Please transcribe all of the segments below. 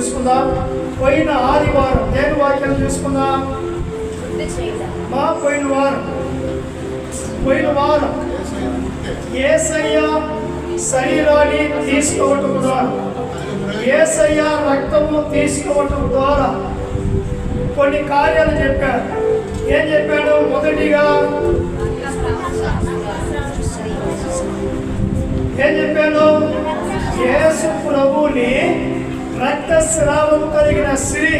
చూసుకుందాం. పోయిన ఆదివారం దేని వాక్యం చూసుకుందాం. మా పోయిన వారం. పోయిన వారం. ఏసయ్య శరీరాన్ని తీసుకోవటం ద్వారా. ఏసయ్య రక్తము తీసుకోవటం ద్వారా కొన్ని కార్యాలు చెప్పారు. ఏం చెప్పాడు? మొదటిగా ఏం చెప్పాడు? యేసు ప్రభుని రక్తస్రావం కలిగిన స్త్రీ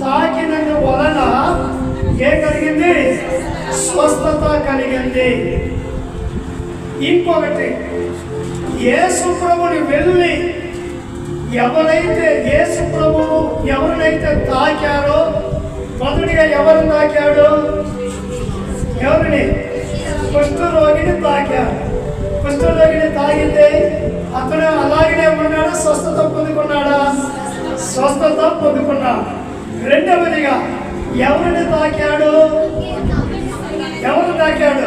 తాకినందు వలన ఏ కలిగింది? స్వస్థత కలిగింది. ఇంకొకటి యేసు ప్రభుని వెళ్ళి ఎవరైతే యేసు ప్రభువు ఎవరినైతే తాకారో మొదటిగా ఎవరు తాకాడు? ఎవరిని? కుష్ఠరోగిని తాకాడు. కుష్ఠరోగిని తాగితే అతను అలాగనే ఉన్నాడా స్వస్థత పొందుకున్నాడా? స్వస్థత పొందుకున్నాడు. రెండవదిగా ఎవరిని తాకాడు? ఎవరు తాకాడు?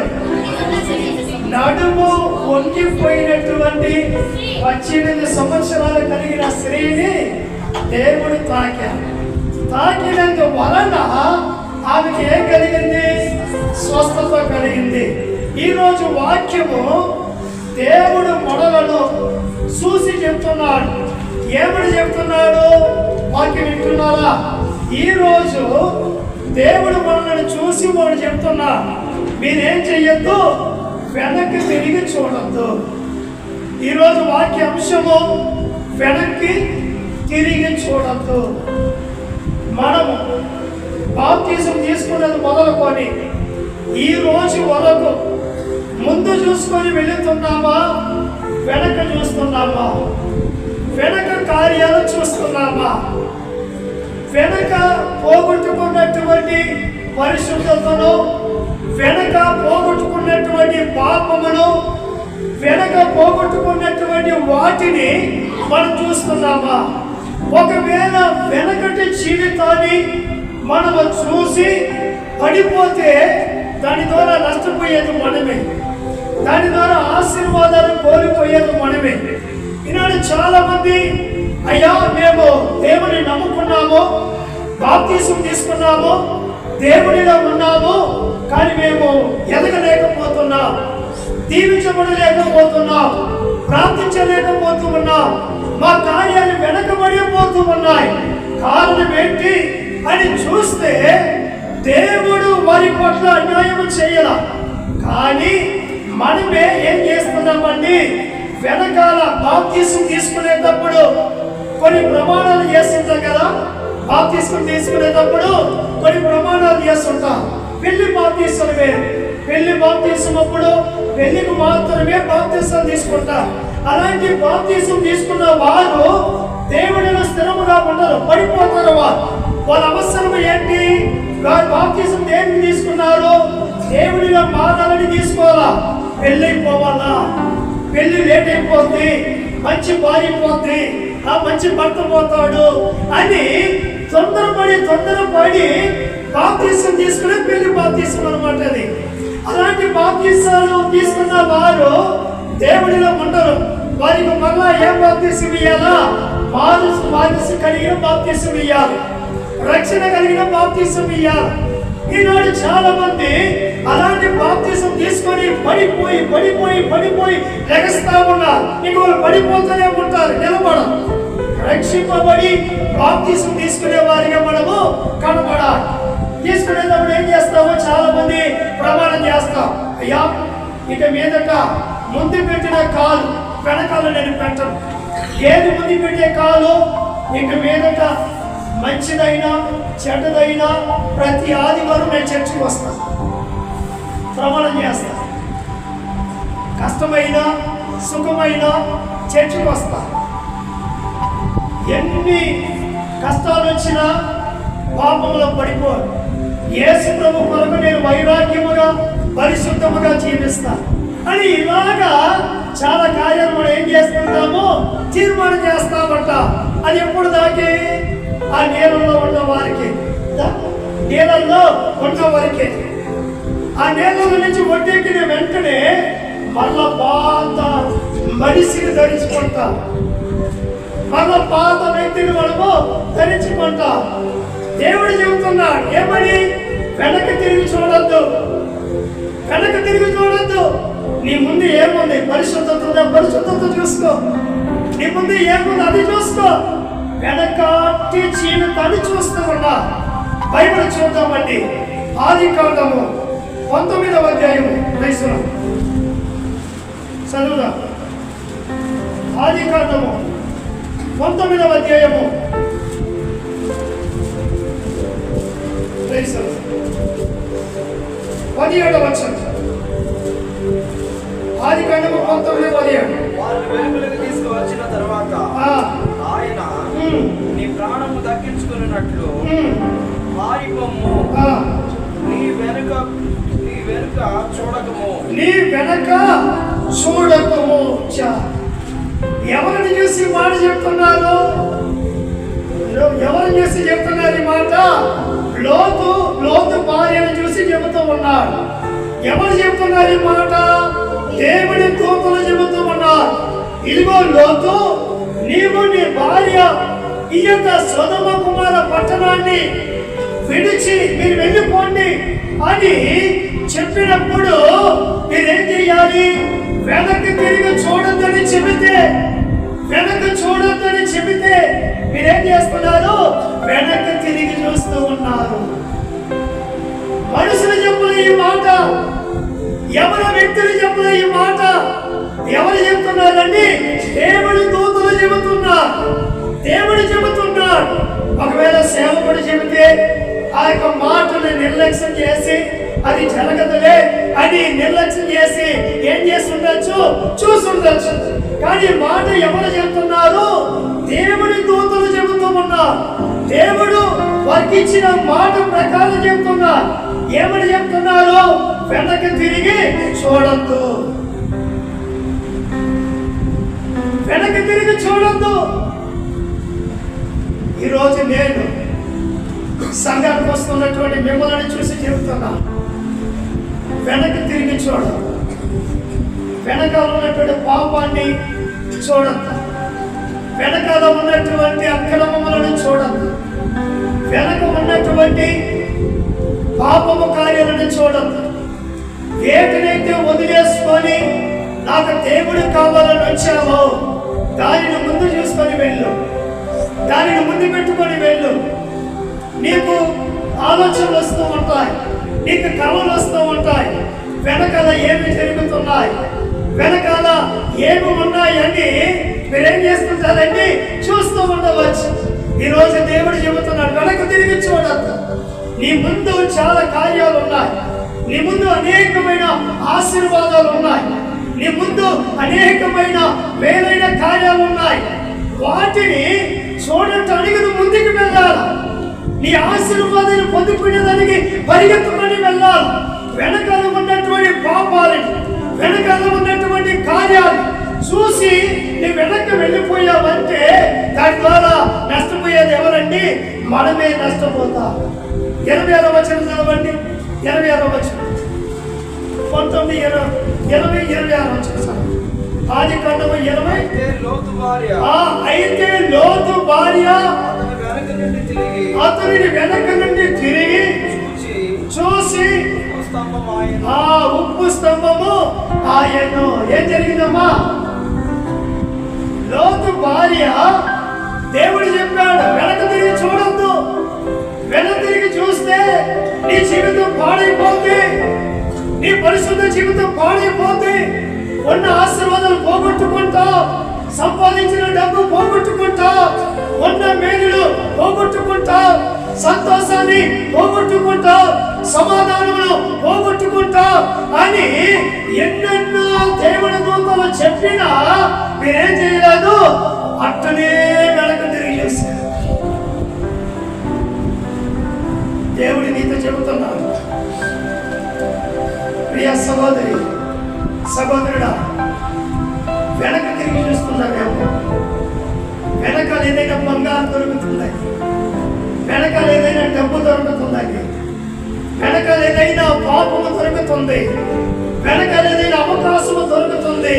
నడుము వంగిపోయినటువంటి పద్దెనిమిది సంవత్సరాలు కలిగిన స్త్రీని దేవుడు తాకాడు. తాకినందు వలన ఆమెకి ఏం కలిగింది? స్వస్థత కలిగింది. ఈరోజు వాక్యము దేవుడు మొడలను చూసి చెప్తున్నాడు. ఏమని చెప్తున్నాడు? వాక్యం వింటున్నారా? ఈరోజు దేవుడు మనల్ని చూసి వాడు చెప్తున్నా. మీరేం చెయ్యొద్దు? వెనక్కి తిరిగి చూడొద్దు. ఈరోజు వాక్య అంశము వెనక్కి తిరిగి చూడొద్దు. మనము బాప్తీసం తీసుకున్నది మొదలుకొని ఈ రోజు వరకు ముందు చూసుకొని వెళుతున్నామా వెనక చూస్తున్నామా? వెనక కార్యాలు చూస్తున్నామా? వెనక పోగొట్టుకున్నటువంటి పరిశుద్ధతను వెనక పోగొట్టుకున్నటువంటి పాపమును వెనక పోగొట్టుకున్నటువంటి వాటిని మనం చూస్తున్నామా? ఒకవేళ వెనకటి జీవితాన్ని మనము చూసి పడిపోతే దాని ద్వారా నష్టపోయేది మనమే. దాని ద్వారా ఆశీర్వాదాలు కోల్పోయేది మనమే. ఈనాడు చాలా మంది అయ్యా మేము దేవుని నమ్ముకున్నాము బాప్తీసం తీసుకున్నాము దేవునిలో ఉన్నాము కానీ మేము ఎదగలేకపోతున్నాం దీవించబడలేకపోతున్నాం ప్రార్థించలేకపోతూ ఉన్నాం మా కార్యాలు వెనకబడిపోతూ ఉన్నాయి. కారణం ఏంటి? అని చూస్తే దేవుడు వారి పట్ల అన్యాయం చేయాల. కానీ మనమే ఏం చేస్తున్నామండి? వెనకాల బాప్తీసం తీసుకునేటప్పుడు కొన్ని ప్రమాణాలు చేస్తుంటాం కదా? బాప్తీసం తీసుకునేటప్పుడు కొన్ని ప్రమాణాలు చేస్తుంటాం. పెళ్ళి బాప్తీసం వేరు పెళ్ళి బాప్తీసం అప్పుడు పెళ్ళికి మాత్రమే బాప్తీసం తీసుకుంటాం అలాంటి బాప్తీసం తీసుకున్న వారు దేవుడిలో స్థిరముగా ఉండరు పడిపోతారు వారు. వాళ్ళ అవసరం ఏంటి? వారు బాప్తీసం దేనికి తీసుకున్నారు దేవుడిలో మాదాలని తీసుకోవాలా? పెళ్ళైపోవాలా? పెళ్ళి లేట్ అయిపోద్ది మంచి భార్య పోద్ది ఆ మంచి భర్త పోతాడు అని తొందరపడి తొందరపడి బాప్తీసం తీసుకునే పెళ్ళి బాప్తీసం అనమాట అది. అలాంటి బాప్తీసాలు తీసుకున్న వారు దేవుడిలో ఉండరు. వారికి మళ్ళా ఏం బాప్తీసం ఇయ్యాలా? మానసు బాధ్యత కలిగిన బాప్తీసం ఇయ్యాలి. రక్షణ కలిగిన బాప్తీసం ఇయ్యాలి. ఈనాడు చాలా మంది అలాంటి బాప్తీసం తీసుకొని పడిపోయి పడిపోయి పడిపోయి లెగస్తా ఉన్నారు. ఇంకొకరు పడిపోతూనే ఉంటారు నిలబడ రక్షింపబడి బాప్తీసం తీసుకునే వారిగా మనము కనబడాలి. తీసుకునేటప్పుడు ఏం చేస్తామో చాలా మంది ప్రమాణం చేస్తాం అయ్యా ఇక మీదట ముందు పెట్టిన కాలు వెనకాల నేను పెట్టను. ఏది ముందు పెట్టే కాలు? ఇక మీదట మంచిదైనా చెడ్డదైనా ప్రతి ఆదివారం నేను చర్చికి వస్తాను ప్రమాణం చేస్తాను కష్టమైన సుఖమైన చర్చికి వస్తా. ఎన్ని కష్టాలు వచ్చినా పాపంలో పడిపోరు యేసు ప్రభు కొరకు నేను వైరాగ్యముగా పరిశుద్ధముగా జీవిస్తా. అని ఇలాగా చాలా కార్యాలు మనం ఏం చేస్తుంటామో తీర్మానం చేస్తామంట. అది ఎప్పుడు దాకే? ఆ నేలలో ఉన్న వారికి దా- ఉన్న వారికి ఆ నేల నుంచి ఒడ్డెక్కిన వెంటనే మళ్ళా పాత మనిషిని ధరించుకుంటా మళ్ళా పాత వ్యక్తిని మనము ధరించుకుంటాం. దేవుడు చెబుతున్నాడు ఏమని? వెనక్కి తిరిగి చూడొద్దు. వెనక్కి తిరిగి చూడొద్దు. నీ ముందు ఏముంది? పరిశుద్ధత పరిశుద్ధత చూసుకో. నీ ముందు ఏముంది? అది చూసుకో. వెనకాటి జీవితాన్ని చూస్తూ ఉన్నా. బైబిల్ చూద్దామండి. ఆది కాండము పంతొమ్మిదవ అధ్యాయం రైసులం చదువుదా. ఆది కాండము పంతొమ్మిదవ అధ్యాయము. పదిహేడవ వచ్చిన ఆ. నీ వెనుక నీ వెనుక చూడకము. నీ వెనక చూడకము. ఎవరిని చూసి మాట చెప్తున్నారు? ఎవ- ఎవరిని చూసి చెప్తున్నారు ఈ మాట? లోతు లోతు భార్యను చూసి చెబుతూ ఉన్నాడు ఎవరు చెప్తున్నారు ఈ మాట? దేవుని దూతలు చెబుతూ ఉన్నారు. ఇదిగో లోతు నీవు నీ భార్య ఈ యొక్క సోదమ కుమార పట్టణాన్ని విడిచి మీరు వెళ్ళిపోండి అని చెప్పినప్పుడు మీరేం చేయాలి? వెనక్కి తిరిగి చూడొద్దని చెబితే వెనక్కి చూడొద్దని చెబితే మీరేం చేస్తున్నారు? వెనక్కి తిరిగి చూస్తూ ఉన్నారు. మనుషులు చెప్పిన ఈ మాట ఎవరి వ్యక్తులు చెప్పిన ఈ మాట? ఎవరు చెప్తున్నారండి? దేవుడి దూతలు చెబుతున్నారు. దేవుడు చెబుతున్నాడు ఒకవేళ సేవకుడు చెబితే ఆ యొక్క మాటను నిర్లక్ష్యం చేసి అది జరగదులే అని నిర్లక్ష్యం చేసి ఏం చేస్తుండొచ్చు? చూస్తుండొచ్చు. కానీ మాట ఎవరు చెబుతున్నారు? దేవుడి దూతలు చెబుతూ ఉన్నారు. దేవుడు వారికి ఇచ్చిన మాట ప్రకారం చెబుతున్నారు. ఏమని చెప్తున్నారు వెనక్కి తిరిగి చూడద్దు. వెనక్కి తిరిగి చూడద్దు. ఈరోజు నేను సంఘానికి వస్తున్నటువంటి మిమ్మల్ని చూసి చెబుతున్నా వెనక్కి తిరిగి చూడదు వెనకాల ఉన్నటువంటి పాపాన్ని చూడద్దు. వెనకాల ఉన్నటువంటి అక్రమములను చూడద్దు. వెనక ఉన్నటువంటి పాపము కార్యాలను చూడద్దు. వేటినైతే వదిలేసుకొని నాకు దేవుడు కావాలని వచ్చావో దానిని ముందు చూసుకొని వెళ్ళు. దానిని ముందు పెట్టుకొని వెళ్ళు. నీకు ఆలోచనలు వస్తూ ఉంటాయి. నీకు కళలు వస్తూ ఉంటాయి. వెనకాల ఏమి జరుగుతున్నాయి. వెనకాల ఏమి ఉన్నాయని మీరేం చేస్తుంటారండి? చూస్తూ ఉండవచ్చు. ఈరోజు దేవుడు చెబుతున్నాడు వెనక తిరిగి చూడద్దు. నీ ముందు చాలా కార్యాలు ఉన్నాయి. నీ ముందు అనేకమైన ఆశీర్వాదాలు ఉన్నాయి. నీ ముందు అనేకమైన వేలైన కార్యాలు ఉన్నాయి. వాటిని చూడటానికి నువ్వు ముందుకు వెళ్ళాలి? నీ ఆశీర్వాదాన్ని పొందుకునేదానికి పరిగెత్తుకొని వెళ్ళాలి? వెనకాల ఉన్నటువంటి పాపాలని వెనకాల ఉన్నటువంటి కార్యాలు చూసి నీ వెనక్కి వెళ్ళిపోయావంటే దాని ద్వారా నష్టపోయేది ఎవరండి? మనమే నష్టపోతా. ఇరవై ఆరో వచ్చిన చదవండి. ఇరవై ఆరో వచ్చిన పంతొమ్మిది ఇరవై ఇరవై ఇరవై ఆరో వచ్చిన ఆది కాండము ఇరవై అయితే లోతు భార్య. అతనిని వెనక నుండి తిరిగి చూసి ఆ ఉప్పు స్తంభము ఆయన్ను. ఏం జరిగిందమ్మా? లోతు భార్య దేవుడు చెప్పాడు వెనక తిరిగి చూడొద్దు. వెనక తిరిగి చూస్తే నీ జీవితం పాడైపోతుంది నీ పరిశుద్ధ జీవితం పాడైపోతుంది ఉన్న ఆశీర్వాదాలు పోగొట్టుకుంటా సంపాదించిన డబ్బు పోగొట్టుకుంటా ఉన్న మేలులు పోగొట్టుకుంటా సంతోషాన్ని పోగొట్టుకుంటా సమాధానమును పోగొట్టుకుంటా అని ఎన్నెన్నో దేవుని దూతలు చెప్పినా మీరేం చేయలేదు? అట్టనే వెనక తిరిగి దేవుడి నీతో చెబుతున్నాను ప్రియ సహోదరి సహోదరుడా వెనక తిరిగి చూస్తున్నావేమో వెనకాల ఏదైనా బంగారం దొరుకుతుంది? వెనకాల ఏదైనా డబ్బు దొరుకుతుంది? వెనకాల ఏదైనా పాపము దొరుకుతుంది? వెనకాల ఏదైనా అవకాశము దొరుకుతుంది?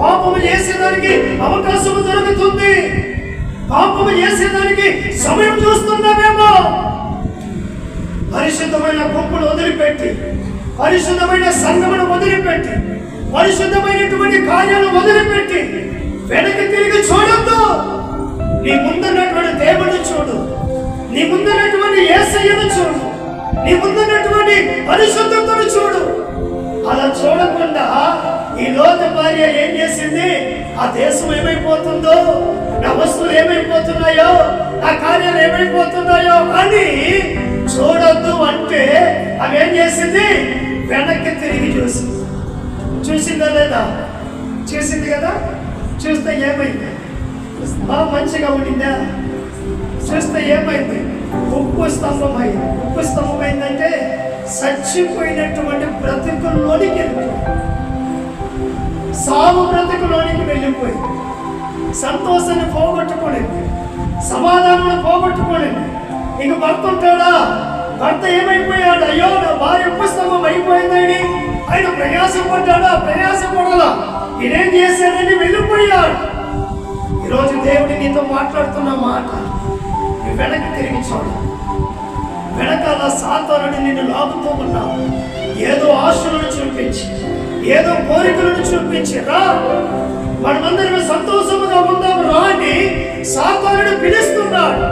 పాపము చేసేదానికి అవకాశము దొరుకుతుంది? పాపము చేసేదానికి సమయం చూస్తున్నామేమో పరిశుద్ధమైన గుంపును వదిలిపెట్టి పరిశుద్ధమైన సంఘమును వదిలిపెట్టి పరిశుద్ధమైనటువంటి కార్యాలు వదిలిపెట్టి వెనక్కి తిరిగి చూడొద్దు. నీ ముందున్నటువంటి దేవుడిని చూడు. నీ ముందున్నటువంటి ఏసయ్యను చూడు. నీ ముందున్నటువంటి పరిశుద్ధతను చూడు. అలా చూడకుండా ఈ లోక భార్య ఏం చేసింది? ఆ దేశం ఏమైపోతుందో? నా వస్తువులు ఏమైపోతున్నాయో? నా కార్యాలు ఏమైపోతున్నాయో అని చూడొద్దు అంటే అవి ఏం చేసింది? వెనక్కి తిరిగి చూసింది. చూసిందా లేదా? చూసింది కదా? చూస్తే ఏమైంది? బాగా మంచిగా ఉండిందా? చూస్తే ఏమైంది? ఉప్పు స్తంభం అయింది ఉప్పు స్తంభం అయిందంటే చచ్చిపోయినటువంటి బ్రతుకుల్లోనికి వెళ్ళిపోయింది సాగు బ్రతుకులోనికి వెళ్ళిపోయింది సంతోషాన్ని పోగొట్టుకోలేదు సమాధానాన్ని పోగొట్టుకోలేదు ఇంక భర్త ఉంటాడా? భర్త ఏమైపోయాడు? అయ్యో నా భార్య ఉపస్తంభం అయిపోయిందని ఆయన ప్రయాసపడ్డాడా? ప్రయాసపడాలా. ఇదేం చేశాడని వెళ్ళిపోయాడు. ఈరోజు దేవుడి నీతో మాట్లాడుతున్న మాట వెనక్కి తిరిగి చూడు. వెనకాల సాతానుడు నిన్ను లాగుతూ ఉన్నావు ఏదో ఆశలను చూపించి ఏదో కోరికలను చూపించి రా. మనమందరం సంతోషముగా ఉందాం రా అని సాతానుడు పిలుస్తున్నాడు.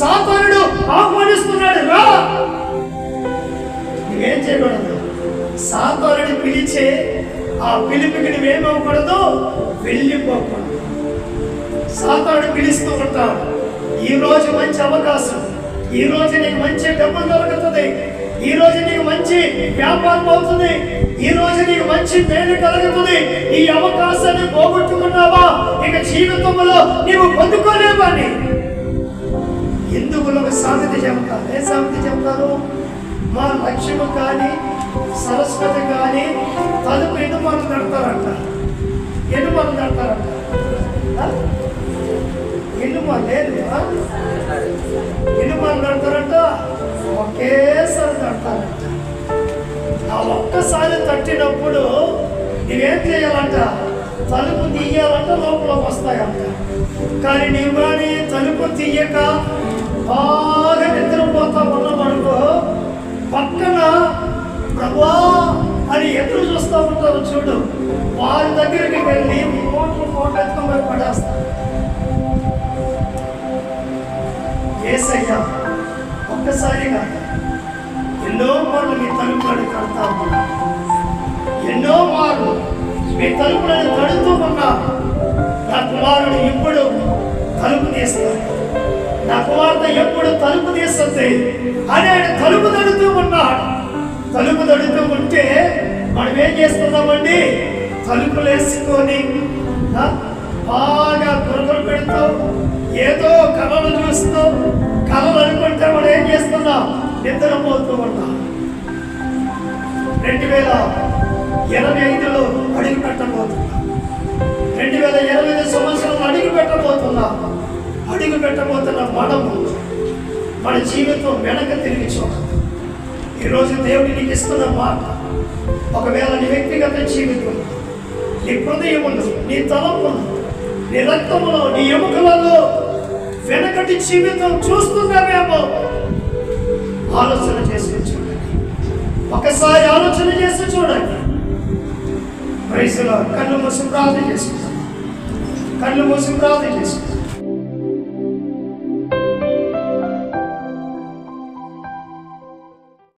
సాతానుడు ఆహ్వానిస్తున్నాడు రా. నువ్వేం చేయకూడదు? సాతానుడు పిలిచే ఆ పిలుపుకి నువ్వేమవ్వకూడదు వెళ్ళిపోకూడదు. సాతానుడు పిలుస్తూ ఉంటాడు ఈ రోజు మంచి అవకాశం. ఈ రోజు నీకు మంచి డబ్బులు దొరుకుతుంది. ఈ రోజు నీకు మంచి వ్యాపారం అవుతుంది. ఈ రోజు నీకు మంచి పేరు కలుగుతుంది. ఈ అవకాశాన్ని పోగొట్టుకున్నావా? ఇక జీవితంలో నీవు పొందుకోలేవని ఎందుకు సామెత చెప్తారు? ఏ సామెత చెప్తారు? మా లక్ష్యము కానీ సరస్వతి కానీ తలుపు ఎన్ని నడతారంట. కడతారంట నడతారంట. మార్లు కడతారంట ఆ? లేదు ఆ? కడతారంట ఒకేసారి కడతారంట ఆ ఒక్కసారి తట్టినప్పుడు నువ్వేం చేయాలంట? తలుపు తీయాలంట లోపల వస్తాయంట. కానీ నీవు కానీ తలుపు తీయక బాగా నిద్రపోతా ఉన్నామనుకో పక్కన ప్రభువా అని ఎదురు చూస్తూ ఉంటారు చూడు. వారి దగ్గరికి వెళ్ళి కోట్లు మోట ఎత్తుకొని పడేస్తారు ఏసయ్యా ఒక్కసారిగా ఎన్నో మార్లు మీ తలుపులను కడతా ఉన్నా. ఎన్నో మార్లు మీ తలుపులను తడుతూ ఉన్నా. నా కుమారుడు ఇప్పుడు తలుపు తీస్తాడు? నా కుమార్తె ఎప్పుడు తలుపు తీస్తుంది? అని ఆయన తలుపు తడుతూ ఉన్నాడు. తలుపు తడుతూ ఉంటే మనం ఏం చేస్తున్నామండి? తలుపులు వేసుకొని బాగా గురకలు పెడతాం ఏదో కళలు చూస్తాం కళలు అనుకుంటే మనం ఏం చేస్తున్నాం? నిద్రపోతూ ఉన్నాం రెండు వేల ఇరవై ఐదులో అడుగు పెట్టబోతున్నాం. రెండు వేల ఇరవై ఐదు సంవత్సరం అడుగు పెట్టబోతున్నాం. అడుగు పెట్టబోతున్న మనము మన జీవితం వెనక తిరిగి చూడదు ఈరోజు దేవుడు నీకు ఇస్తున్న మాట. ఒకవేళ నీ వ్యక్తిగత జీవితం నీ హృదయములు నీ తలములు నీ రక్తములో నీ ఎముకలలో వెనకటి జీవితం చూస్తున్నావేమో ఆలోచన చేసి చూడండి. ఒకసారి ఆలోచన చేసి చూడండి. ప్రైజ్లో కళ్ళు మూసి ప్రార్థన చేసుకుంటాం కళ్ళు మూసి ప్రార్థన చేసుకుంటాం